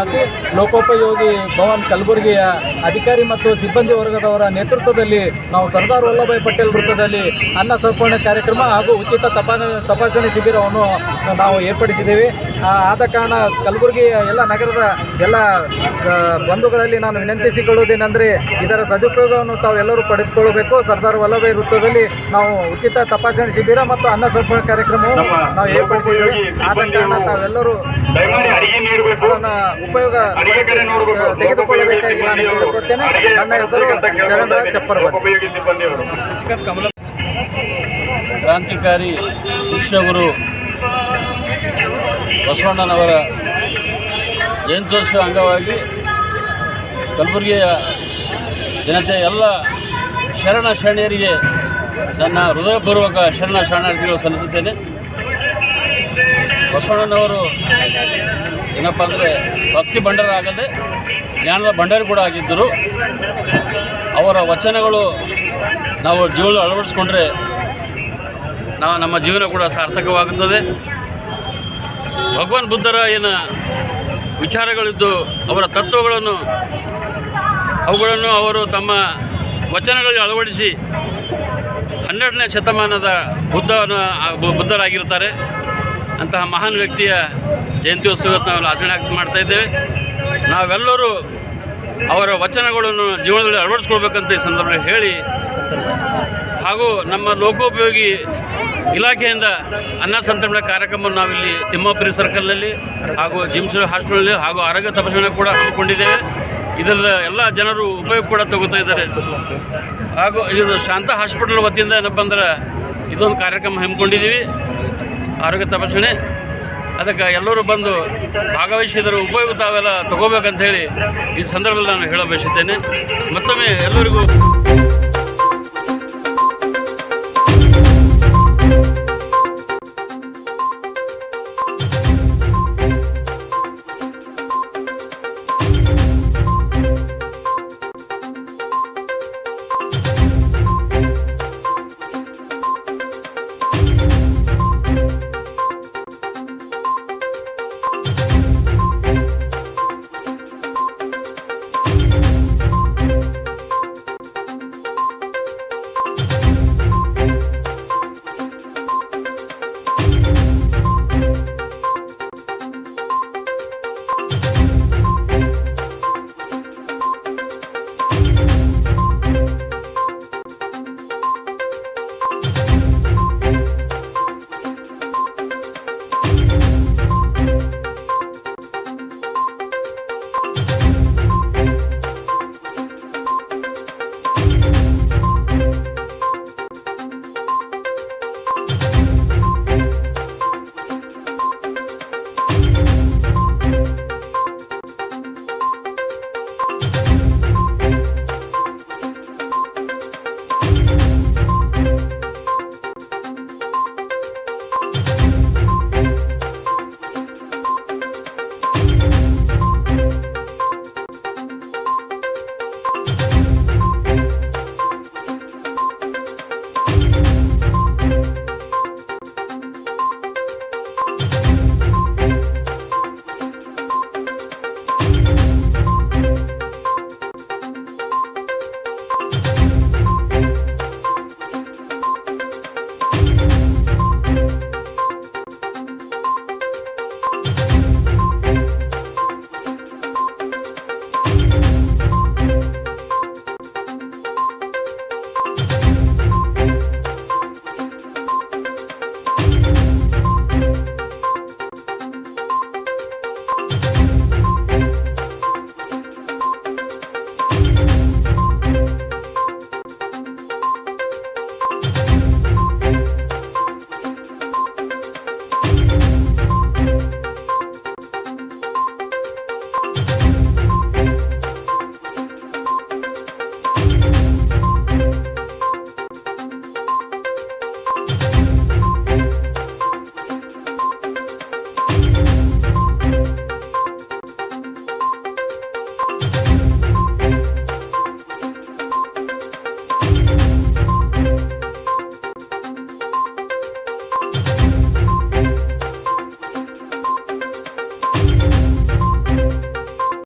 ಅತಿ ಲೋಕೋಪಯೋಗಿ ಭವನ್ ಕಲಬುರಗಿಯ ಅಧಿಕಾರಿ ಮತ್ತು ಸಿಬ್ಬಂದಿ ವರ್ಗದವರ ನೇತೃತ್ವದಲ್ಲಿ ನಾವು ಸರ್ದಾರ್ ವಲ್ಲಭಾಯ್ ಪಟೇಲ್ ವೃತ್ತದಲ್ಲಿ ಅನ್ನ ಸಂಪೂರ್ಣ ಕಾರ್ಯಕ್ರಮ ಹಾಗೂ ಉಚಿತ ತಪಾಸಣೆ ತಪಾಸಣೆ ಶಿಬಿರವನ್ನು ನಾವು ಏರ್ಪಡಿಸಿದ್ದೇವೆ. ಆದ ಕಾರಣ ಕಲಬುರಗಿ ಎಲ್ಲ ನಗರದ ಎಲ್ಲ ಬಂಧುಗಳಲ್ಲಿ ನಾನು ವಿನಂತಿಸಿಕೊಳ್ಳುವುದೇನೆಂದರೆ ಇದರ ಸದುಪಯೋಗವನ್ನು ತಾವೆಲ್ಲರೂ ಪಡೆದುಕೊಳ್ಳಬೇಕು. ಸರ್ದಾರ್ ವಲ್ಲಭಾಯಿ ವೃತ್ತದಲ್ಲಿ ನಾವು ಉಚಿತ ತಪಾಸಣೆ ಶಿಬಿರ ಮತ್ತು ಅನ್ನ ಸಂಪರ್ಕ ಕಾರ್ಯಕ್ರಮವನ್ನು ನಾವು ಏರ್ಪಡಿಸಿದ್ದೇವೆ. ಆದ ಕಾರಣ ತಾವೆಲ್ಲರೂ ಅದನ್ನು ಉಪಯೋಗ ತೆಗೆದುಕೊಳ್ಳಬೇಕಾಗಿ ನಾನು ಅಡಿಗೆ ನನ್ನ ಹೆಸರು ಕೇಳ್ಕೊಳ್ತಾ ಚಪ್ಪರ್ ಸಿಬ್ಬಂದಿಯವರು ಕ್ರಾಂತಿಕಾರಿ ವಿಶ್ವಗುರು ಬಸವಣ್ಣನವರ ಜಯಂತ್ಯೋತ್ಸವ ಅಂಗವಾಗಿ ಕಲಬುರಗಿಯ ಜನತೆ ಎಲ್ಲ ಶರಣ ಶರಣೆಯರಿಗೆ ನನ್ನ ಹೃದಯಪೂರ್ವಕ ಶರಣ ಶರಣಾರ್ಥಿಗಳು ಸಲ್ಲಿಸುತ್ತೇನೆ. ಬಸವಣ್ಣನವರು ಏನಪ್ಪ ಅಂದರೆ ಭಕ್ತಿ ಭಂಡಾರ ಆಗದೆ ಜ್ಞಾನದ ಭಂಡಾರಿ ಕೂಡ ಆಗಿದ್ದರು. ಅವರ ವಚನಗಳು ನಾವು ಜೀವನ ಅಳವಡಿಸ್ಕೊಂಡ್ರೆ ನಾವು ನಮ್ಮ ಜೀವನ ಕೂಡ ಸಾರ್ಥಕವಾಗುತ್ತದೆ. ಭಗವಾನ್ ಬುದ್ಧರ ಏನು ವಿಚಾರಗಳಿದ್ದು ಅವರ ತತ್ವಗಳನ್ನು, ಅವುಗಳನ್ನು ಅವರು ತಮ್ಮ ವಚನಗಳಲ್ಲಿ ಅಳವಡಿಸಿ ಹನ್ನೆರಡನೇ ಶತಮಾನದ ಬುದ್ಧನ ಬುದ್ಧರಾಗಿರ್ತಾರೆ. ಅಂತಹ ಮಹಾನ್ ವ್ಯಕ್ತಿಯ ಜಯಂತ್ಯೋತ್ಸವ ನಾವು ಆಚರಣೆ ಮಾಡ್ತಾ ಇದ್ದೇವೆ. ನಾವೆಲ್ಲರೂ ಅವರ ವಚನಗಳನ್ನು ಜೀವನದಲ್ಲಿ ಅಳವಡಿಸ್ಕೊಳ್ಬೇಕಂತ ಈ ಸಂದರ್ಭದಲ್ಲಿ ಹೇಳಿ, ಹಾಗೂ ನಮ್ಮ ಲೋಕೋಪಯೋಗಿ ಇಲಾಖೆಯಿಂದ ಅನ್ನ ಸಂತರ್ಪಣೆ ಕಾರ್ಯಕ್ರಮವನ್ನು ನಾವಿಲ್ಲಿ ತಿಮ್ಮಾಪುರಿ ಸರ್ಕಲ್ನಲ್ಲಿ ಹಾಗೂ ಜಿಮ್ಸ್ ಹಾಸ್ಟೆಲ್ನಲ್ಲಿ ಹಾಗೂ ಆರೋಗ್ಯ ತಪಾಸಣೆ ಕೂಡ ಹಮ್ಮಿಕೊಂಡಿದ್ದೇವೆ. ಇದರ ಎಲ್ಲ ಜನರು ಉಪಯೋಗ ಕೂಡ ತಗೋತಾ ಇದ್ದಾರೆ. ಹಾಗೂ ಇದು ಶಾಂತ ಹಾಸ್ಪಿಟಲ್ ವತಿಯಿಂದ ಏನಪ್ಪ ಅಂದ್ರೆ ಇದೊಂದು ಕಾರ್ಯಕ್ರಮ ಹಮ್ಮಿಕೊಂಡಿದ್ದೀವಿ. ಆರೋಗ್ಯ ತಪಾಸಣೆ. ಅದಕ್ಕೆ ಎಲ್ಲರೂ ಬಂದು ಭಾಗವಹಿಸಿದರೂ ಉಪಯೋಗ ತಾವೆಲ್ಲ ತಗೋಬೇಕಂತ ಹೇಳಿ ಈ ಸಂದರ್ಭದಲ್ಲಿ ನಾನು ಹೇಳ ಬಯಸುತ್ತೇನೆ ಮತ್ತೊಮ್ಮೆ ಎಲ್ಲರಿಗೂ